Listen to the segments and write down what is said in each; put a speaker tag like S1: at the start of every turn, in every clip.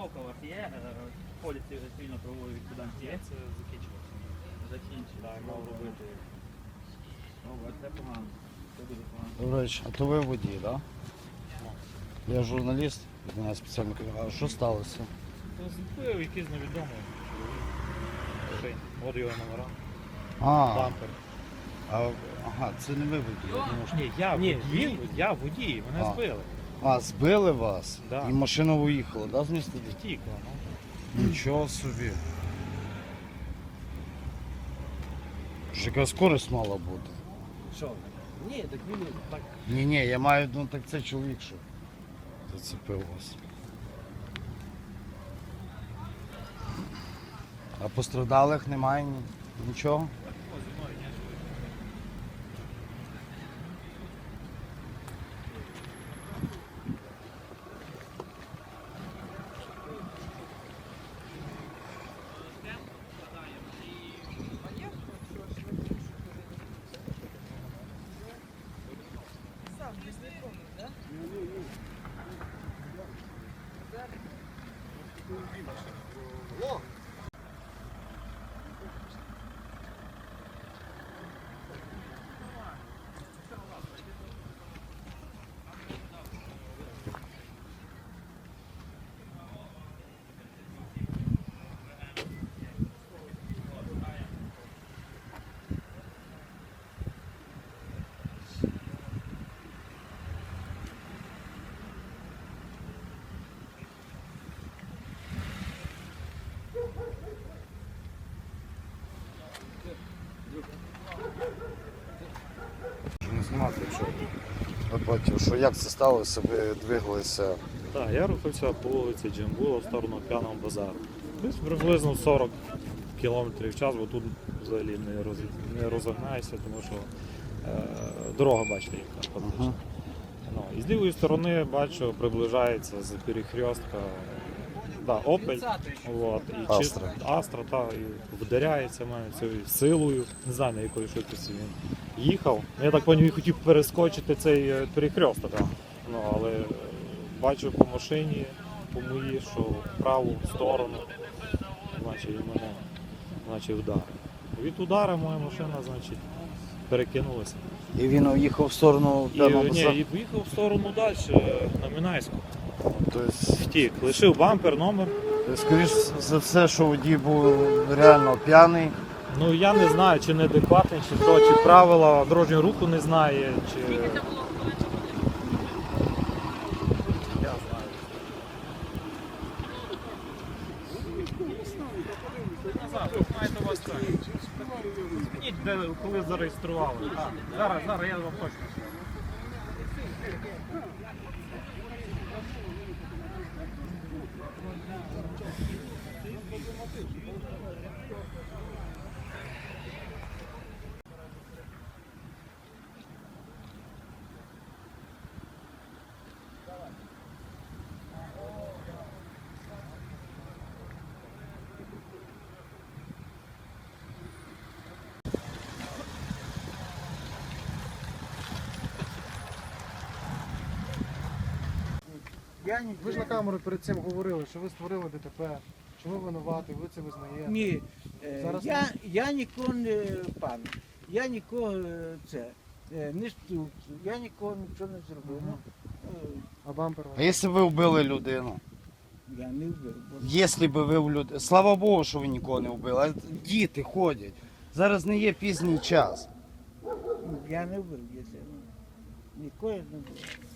S1: Е, у вас є? Е, Поліс цивільно правової відповідальності є?
S2: Це закінчилося.
S1: Закінчили.
S2: Так, мав робити.
S1: Добре, це погано. Це дуже погано.
S3: До речі, а то ви водій, так? Да? Я журналіст, від мене спеціально кажу, а що сталося?
S2: Збив якийсь невідомий. От його номера.
S3: А,
S2: Бампер.
S3: а ага, це не ви водій. я думав, що-
S2: Ні, я
S1: Ні,
S2: водій.
S1: він-
S2: Я водій, мене
S3: А.
S2: збили.
S3: А, збили вас?
S2: Да.
S3: І машина виїхала, да, з міста?
S2: Втікла, ну.
S3: Нічого собі. Ж яка скорість мала бути.
S1: Що? Ні, так він так.
S3: Ні, ні, я маю, ну так це чоловік, що зацепив вас. А пострадалих немає ні- нічого? Можу Не знімати, якщо ви бачите, що як це сталося, ви двигалися.
S2: Так, я рухався по вулиці Джимбула в сторону п'яного базару. Десь приблизно 40 км в час, бо тут взагалі не, роз... не розогнаєшся, тому що е... дорога, бачите, яка фактично.
S3: Ага.
S2: Ну, і з лівої сторони бачу, приближається з перехрестка да, Опель. От, і
S3: Астра.
S2: Астра, та, і вдаряється мене цією силою. Не знаю на якої швидкості він їхав. Ну, Я так поняв, хотів перескочити цей е, перехресток. Ну, але е, бачу по машині, по моїй, що в праву сторону, значить, і мене значить, удар. Від удара моя машина, значить, перекинулася.
S3: І він уїхав в сторону
S2: І, ні, і поїхав в сторону далі, на Мінайську.
S3: Тобто,
S2: Втік, лишив бампер, номер.
S3: скоріш за все, що водій був реально п'яний.
S2: Ну я не знаю, чи неадекватний, чи що, чи правила дорожнього руху не знає, чи. Я знаю. Маєте вас. Змініть, де, коли зареєстрували. А, зараз, зараз я вам точно. скажу.
S4: Я ні, ви ж на камеру перед цим говорили, що ви створили ДТП, що ви винуваті, ви це визнаєте.
S5: Ні, е,
S4: Зараз
S5: я, я нікого не пан, я нікого е, це е, не стук, я нікого нічого не зробив. Ну, е,
S4: А бампер
S3: А якщо ви вбили людину?
S5: я не вбив. бо
S3: Якщо б ви в люд... Слава Богу, що ви нікого не вбили. А діти ходять. Зараз не є пізній час.
S5: Я не вбив, це, ну, нікого я не вбив.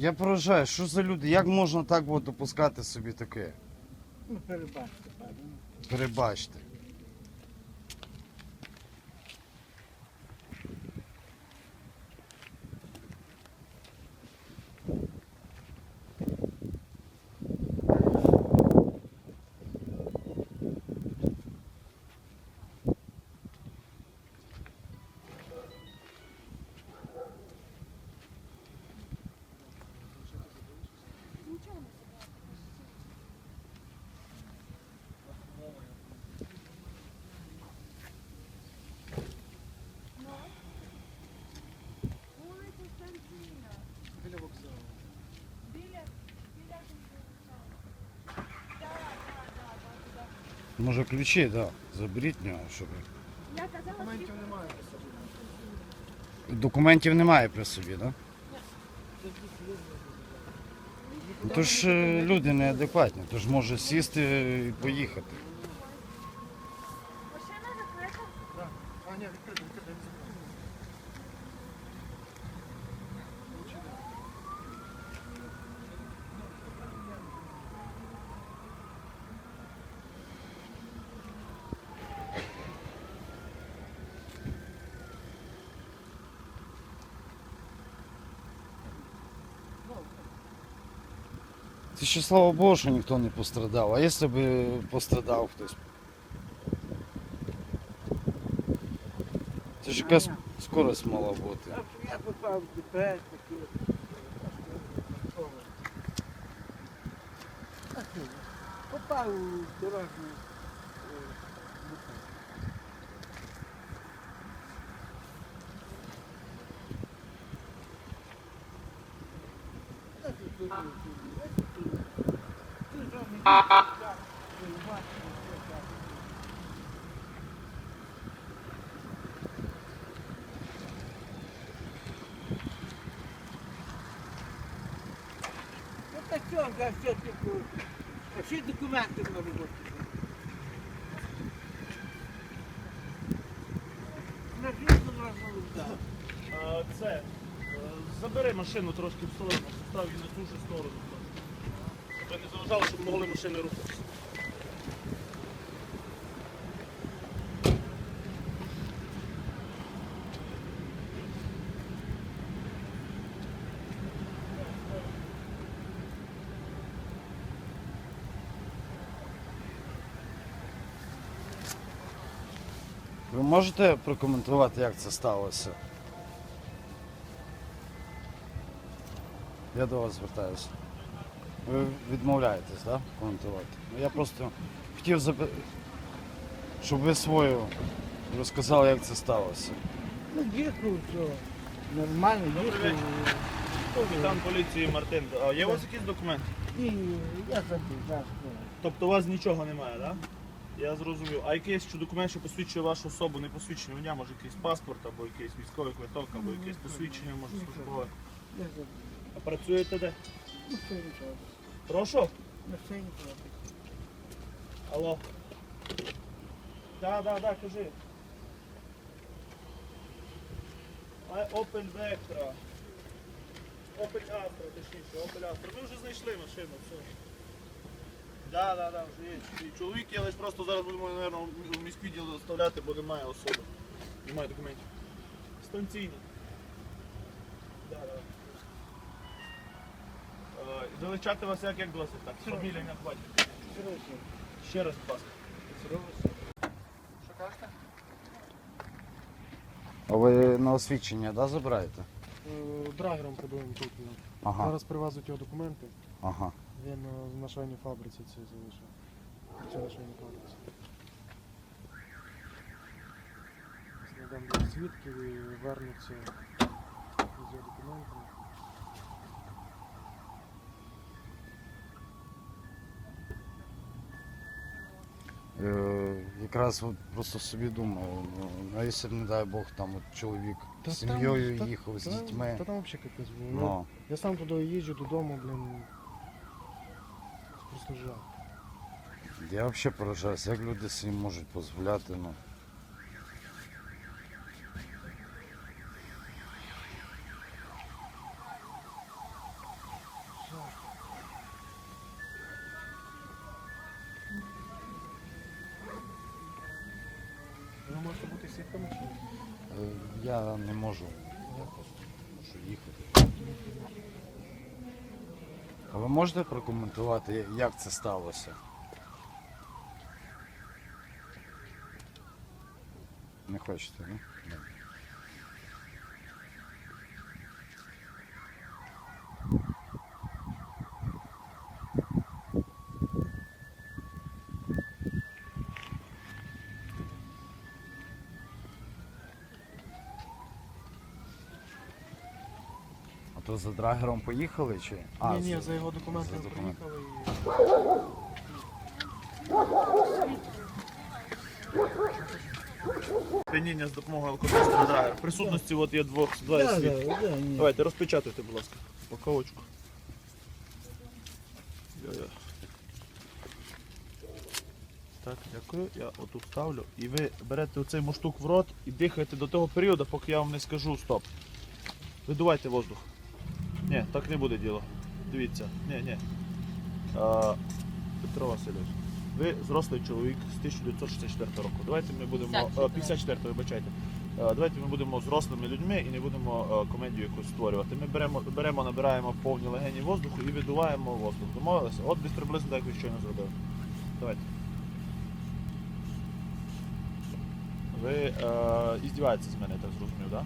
S3: Я поражаю, що за люди? Як можна так от допускати собі таке?
S5: Ну, перебачте, пане.
S3: Перебачте. Може ключі, так. Да. Заберіть в нього, щоб.
S6: Я казала,
S4: Документів немає.
S3: Документів немає при собі, так? Да? Ну, то ж е, люди неадекватні, то ж може сісти і поїхати.
S6: машина закрита.
S4: А, ні, відкрито, відкрито, не закрито.
S3: Це ще слава Богу, що ніхто не пострадав. А якщо б пострадав хтось? Це ж якась скорость мала бути.
S5: Я попав в ДП, таке. Попав у дорожню. Так що, я все типу. Документи можуть бути. На жінку можна вдати.
S7: Це, е, забери машину трошки в сторону, постав її на ту ж сторону. Заважали, щоб могли машини рухатися.
S3: Ви можете прокоментувати, як це сталося? Я до вас звертаюся. Ви відмовляєтесь, так? Коментувати. Ну, Я просто хотів запи... щоб ви свою розказали, як це сталося.
S5: Ну, їхав, що нормально, їхав.
S7: Капітан поліції Мартин. А є у вас якісь документи?
S5: І я забув, так.
S7: Тобто у вас нічого немає, так? Я зрозумів. А якийсь що документ, що посвідчує вашу особу, не посвідчення водія, може якийсь паспорт, або якийсь військовий квиток, або якесь посвідчення, може службове.
S5: Я забув.
S7: А працюєте де?
S5: Ну, не треба.
S7: Прошу? Алло. Да, да, да, кажи. А, Opel Vectra. Opel Astra, точніше, Opel Astra. Ми вже знайшли машину, все. Да, да, да, вже є. І чоловік є, але просто зараз будемо, мабуть, у міськвідділ доставляти, бо немає особи. Немає документів. Станційні. Да, да. Величати вас як, як досить, так? Фамілія, по батькові. Ще раз, будь ласка.
S4: Що кажете?
S3: А ви на освідчення да, забираєте?
S4: Е, Драгером тут.
S3: Ага,
S4: Зараз привезуть його документи.
S3: ага.
S4: Він е, на швейній фабриці це залишив. Це на швейній фабриці. Знайдемо для свідків і вернуться з його документами.
S3: Якраз от просто собі думав, ну, а якщо, не дай Бог, там от чоловік
S4: Та
S3: з сім'єю
S4: там-
S3: їхав, з
S4: Та-
S3: дітьми.
S4: Та там взагалі капець був. Ну,
S3: Ну,
S4: Я сам туди їжджу додому, блін. Просто жах.
S3: я взагалі поражаюся, як люди собі можуть дозволяти. Ну.
S4: Свідками чи ні?
S3: Я не можу. Я можу їхати. А ви можете прокоментувати, як це сталося? Не хочете, ні? За драгером поїхали чи?
S4: ні, ні,
S3: за-
S4: його документами
S3: за документ.
S4: приїхали і.
S7: сп'яніння з допомогою алкогольного драйвера. В присутності от є двох двоє
S5: Да,
S7: свідків.
S5: да, да, ні.
S7: Давайте розпечатуйте, будь ласка, упаковочку. Йо-йо. Так, дякую. Я отут ставлю. І ви берете оцей муштук в рот і дихаєте до того періоду, поки я вам не скажу стоп. Видувайте воздух. Ні, так не буде діло. Дивіться. Ні, ні. А, Петро Васильович, ви зрослий чоловік з 1964 року. Давайте ми будемо.
S6: 54.
S7: 54, вибачайте. Давайте ми будемо зрослими людьми і не будемо комедію якусь створювати. Ми беремо, беремо, набираємо повні легені воздуху і видуваємо воздух. Домовилися? От десь приблизно так, ви щойно зробили. Давайте. Ви е, іздіваєтеся з мене, я так зрозумів, так? Да?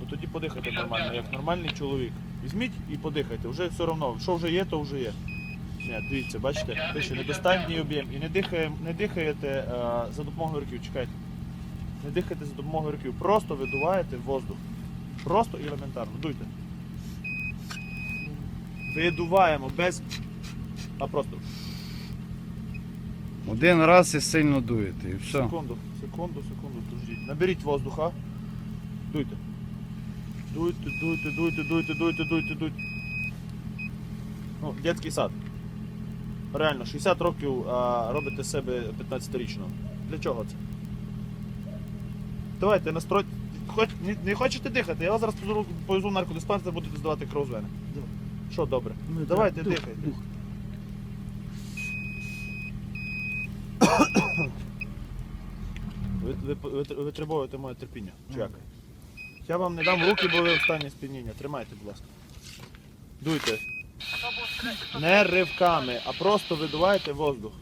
S7: Ну тоді подихайте нормально, як нормальний чоловік. Візьміть і подихайте. Вже все одно, що вже є, то вже є. Ні, дивіться, бачите, те, що недостатній об'єм. І не, дихає, не дихаєте е, за допомогою руків, чекайте. Не дихайте за допомогою руків, просто видуваєте воздух. Просто і елементарно. Дуйте. Видуваємо без. А просто.
S3: Один раз і сильно дуєте, і все.
S7: Секунду, секунду, секунду, дружіть. Наберіть воздуха. Дуйте. Дуйте, дуйте, дуйте, дуйте, дуйте, дуйте, дуйте. Ну, дитячий сад. Реально, 60 років а, робите себе 15-річного. Для чого це? Давайте настройте. Хоч, не, не хочете дихати, я вас зараз повезу, повезу в наркодиспансер, будете здавати кров з вени. Що добре?
S5: Ну,
S7: Давайте
S5: дух,
S7: дихайте.
S5: дух.
S7: Ви, ви, ви, ви требуєте моє терпіння. Як? Я вам не дам руки, бо ви в стані сп'яніння. Тримайте, будь ласка. Дуйте. Не ривками, а просто видувайте воздух.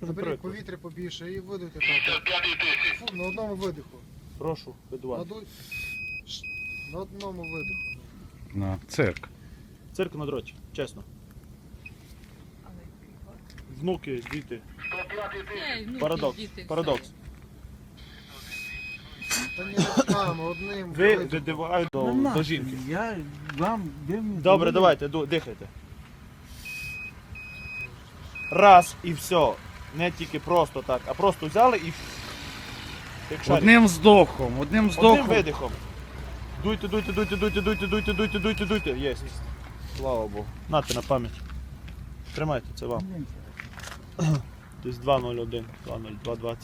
S7: Приклад.
S4: повітря побільше і видуйте так. Фу, на одному видиху.
S7: Прошу, видувати.
S4: Надуй. Ш- На одному видиху.
S3: На цирк.
S7: Цирк на дроті, чесно. Внуки, діти. Парадокс. Парадокс.
S4: Та одним
S7: Ви
S4: видихом.
S7: видуваєте до,
S5: Ну,
S7: до жінки.
S5: Я вам де мені
S7: Добре, давайте, ду- дихайте. Раз і все. Не тільки просто так, а просто взяли і. Як шарик.
S3: Одним вздохом, одним
S7: видихом. Дуйте, дуйте, дуйте, дуйте, дуйте, дуйте, дуйте, дуйте, дуйте. Єсть. Слава Богу. Нате на пам'ять. Тримайте, це вам. Десь 2.01, 2.02,